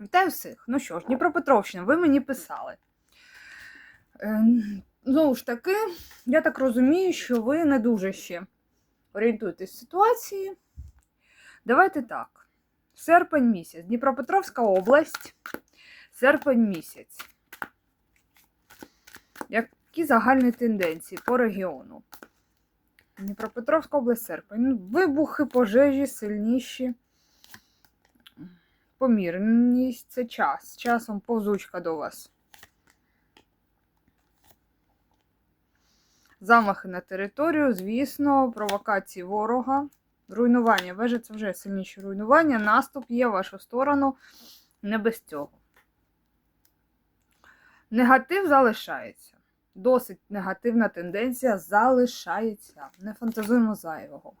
Вітаю всіх. Ну що ж, Дніпропетровщина, ви мені писали. Ем, Знову ж таки, я так розумію, що ви не дуже ще орієнтуєтесь в ситуації. Давайте так. Серпень місяць. Дніпропетровська область. Серпень місяць. Які загальні тенденції по регіону? Дніпропетровська область, серпень. Вибухи, пожежі сильніші. Помірність це час. Часом повзучка до вас. Замахи на територію, звісно, провокації ворога. Руйнування. Вежа це вже сильніші руйнування. Наступ є в вашу сторону. Не без цього. Негатив залишається. Досить негативна тенденція залишається. Не фантазуємо зайвого.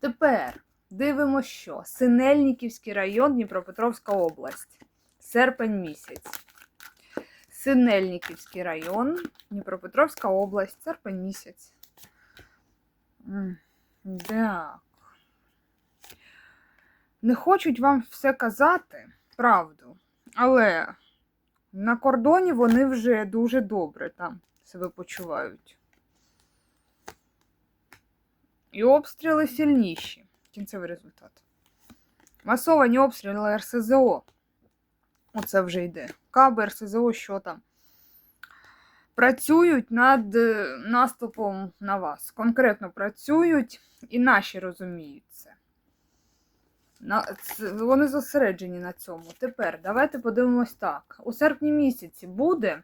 Тепер дивимося, що Синельниківський район, Дніпропетровська область. Серпень місяць. Синельниківський район, Дніпропетровська область, серпень місяць. Так. Не хочуть вам все казати, правду. Але на кордоні вони вже дуже добре там себе почувають. І обстріли сильніші. Кінцевий результат. Масовані обстріли РСЗО. Оце вже йде. Каби, РСЗО, що там. Працюють над е, наступом на вас. Конкретно працюють, і наші розуміють це. На, вони зосереджені на цьому. Тепер давайте подивимось так. У серпні місяці буде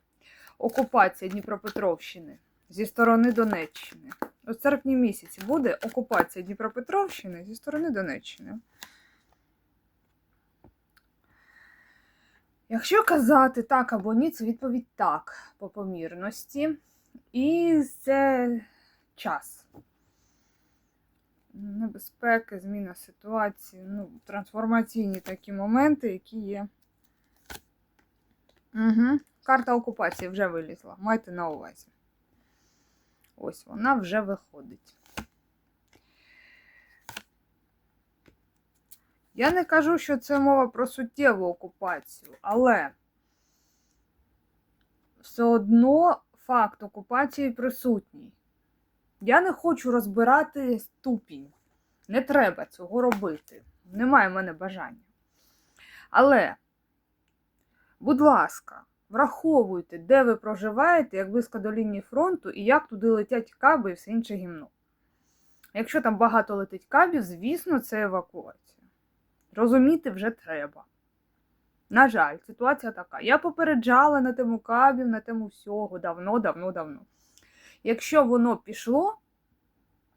окупація Дніпропетровщини зі сторони Донеччини. У серпні місяці буде окупація Дніпропетровщини зі сторони Донеччини. Якщо казати так або ні, це відповідь так по помірності. І це час. Небезпеки, зміна ситуації, ну, трансформаційні такі моменти, які є. Угу. Карта окупації вже вилізла. Майте на увазі. Ось вона вже виходить. Я не кажу, що це мова про суттєву окупацію, але все одно факт окупації присутній. Я не хочу розбирати ступінь. Не треба цього робити. Немає в мене бажання. Але, будь ласка, враховуйте, де ви проживаєте, як близько до лінії фронту і як туди летять каби і все інше гімно. Якщо там багато летить кабів, звісно, це евакуація. Розуміти вже треба. На жаль, ситуація така. Я попереджала на тему кабів, на тему всього давно, давно, давно. Якщо воно пішло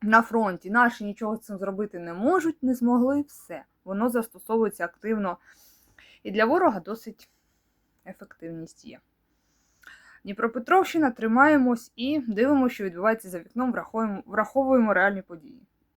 на фронті, наші нічого з цим зробити не можуть, не змогли, все. Воно застосовується активно. І для ворога досить ефективність є. Дніпропетровщина, тримаємось і дивимося, що відбувається за вікном, враховуємо, враховуємо реальні події.